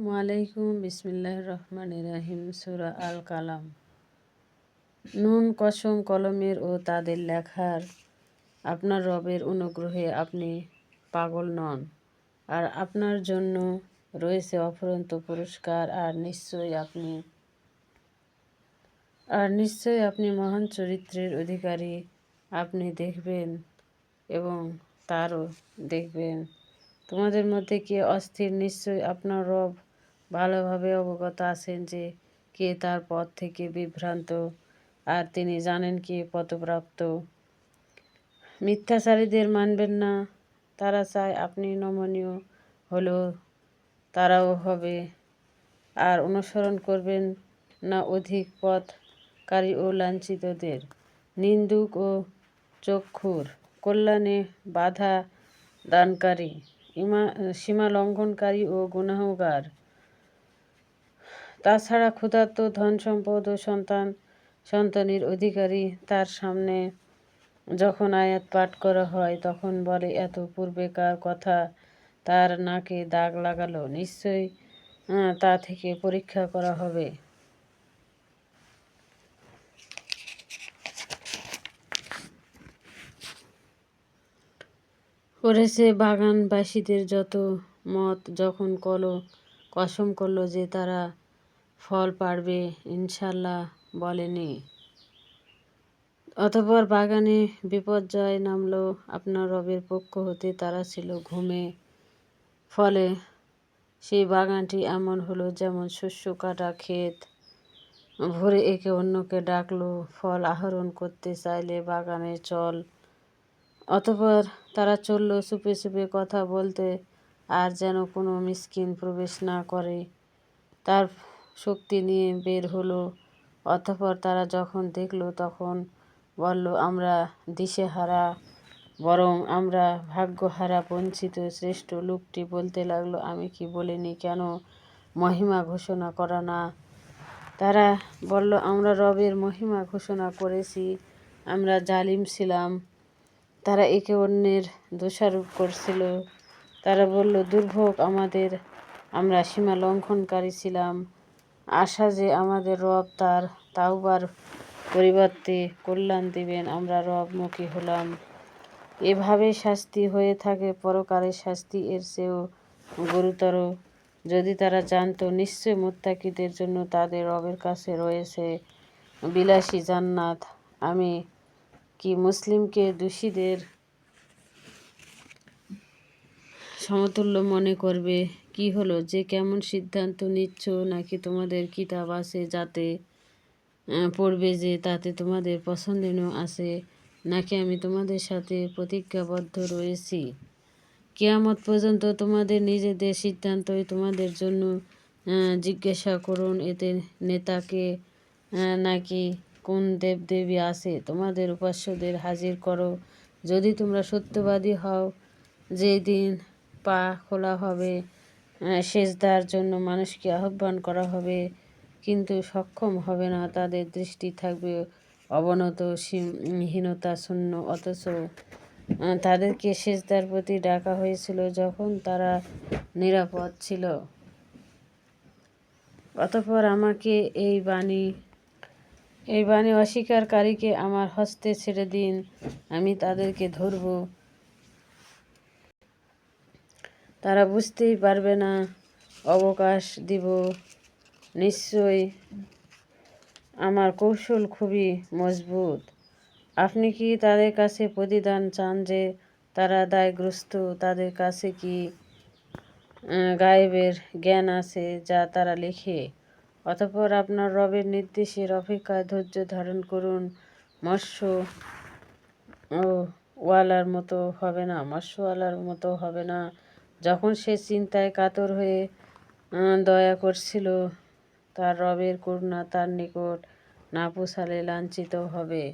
আসসালামু আলাইকুম বিসমিল্লাহ রহমান রাহিম, সুরা আল কালাম নুন, কসম, কলমের ও তাদের লেখার আপনার রবের অনুগ্রহে আপনি পাগল নন। আর আপনার জন্য রয়েছে অফরন্ত পুরস্কার, আর নিশ্চয়ই আপনি, আর নিশ্চয়ই আপনি মহান চরিত্রের অধিকারী। আপনি দেখবেন এবং তারও দেখবেন। তোমাদের মধ্যে কে অস্থির, নিশ্চয়ই আপনার রব ভালোভাবে অবগত আছেন যে কে তার পথ থেকে বিভ্রান্ত। আর তিনি জানেন কে পথপ্রাপ্ত। মিথ্যাচারীদের মানবেন না। তারা চায় আপনি নমনীয় হলেও তারাও হবে। আর অনুসরণ করবেন না অধিক পথকারী ও লাঞ্ছিতদের। নিন্দুক ও চক্ষুর কল্যাণে বাধা দানকারী, ইমা, সীমা লঙ্ঘনকারী ও গুনাহগার। তাছাড়া ক্ষুধার্ত ধন সম্পদ ও সন্তান, সন্তানের অধিকারী তার সামনে যখন আয়াত পাঠ করা হয়, তখন বলে, এত পূর্বেকার কথা তার নাকে দাগ লাগালো? নিশ্চয়ই তা থেকে পরীক্ষা করা হবে। করেছে বাগানবাসীদের যত মত, যখন কলো, কসম করল যে তারা ফল পাড়বে ইনশাল্লাহ, বলেনি। অতপর বাগানে বিপর্যয় নামল, আপনার রবের পক্ষ হতে তারা ছিল ঘুমে। ফলে সেই বাগানটি এমন হলো যেমন শস্য কাটা ক্ষেত, ভরে একে অন্যকে ডাকলো, ফল আহরণ করতে চাইলে বাগানে চল। অতপর তারা চলল চুপে চুপে কথা বলতে, আর যেন কোনো মিসকিন প্রবেশ না করে। তার শক্তি নিয়ে বের হলো। অতঃপর তারা যখন দেখল, তখন বলল, আমরা দিশেহারা, বরং আমরা ভাগ্যহারা, বঞ্চিত, শ্রেষ্ঠ লোকটি বলতে লাগল, আমি কি বলিনি? কেন মহিমা ঘোষণা করা না? তারা বলল, আমরা রবের মহিমা ঘোষণা করেছি, আমরা জালিম ছিলাম। তারা একে অন্যের দোষারোপ করছিল। তারা বলল, দুর্ভোগ আমাদের, আমরা সীমা লঙ্ঘনকারী ছিলাম। আশা যে আমাদের রব তার তাওবার পরিবর্তে কল্যাণ দিবেন, আমরা রবমুখী হলাম। এভাবে শাস্তি হয়ে থাকে পরকারের শাস্তি এর চেয়েও গুরুতর। যদি তারা জানতো, নিশ্চয় মোত্তাকিদের জন্য তাদের রবের কাছে রয়েছে বিলাসী জান্নাত। আমি কি মুসলিমকে দোষীদের সমতুল্য মনে করবে? কি হলো? যে কেমন সিদ্ধান্ত নিচ্ছ নাকি তোমাদের কিতাব আছে যাতে পড়বে যে তাতে তোমাদের পছন্দনীয় আছে, নাকি আমি তোমাদের সাথে প্রতিজ্ঞাবদ্ধ রয়েছি? কেয়ামত পর্যন্ত তোমাদের নিজেদের সিদ্ধান্তই তোমাদের জন্য জিজ্ঞাসা করুন এতে নেতাকে নাকি কোন দেবদেবী আছে? তোমাদের উপাস্যদের হাজির করো। যদি তোমরা সত্যবাদী হও, যেদিন পা খোলা হবে সেজদার জন্য মানুষকে আহ্বান করা হবে, কিন্তু সক্ষম হবে না। তাদের দৃষ্টি থাকবে অবনত হীনতা শূন্য, অথচ তাদেরকে সেজদার প্রতি ডাকা হয়েছিল যখন তারা নিরাপদ ছিল। অতপর আমাকে এই বাণী এই বাণী অস্বীকারীকে আমার হস্তে ছেড়ে দিন, আমি তাদেরকে ধরব। তারা বুঝতেই পারবে না। অবকাশ দিব। নিশ্চয়ই আমার কৌশল খুবই মজবুত। আপনি কি তাদের কাছে প্রতিদান চান যে তারা দায়গ্রস্ত? তাদের কাছে কি গায়েবের জ্ঞান আছে যা তারা লেখে? অতপর আপনার রবের নির্দেশের অপেক্ষায় ধৈর্য ধারণ করুন। মৎস্য ওয়ালার মতো হবে না। মৎস্যওয়ালার মতো হবে না। যখন সে চিন্তায় কাতর হয়ে দয়া করছিল, তার রবের করুণা তার নিকট না পোষালে লাঞ্ছিত হবে।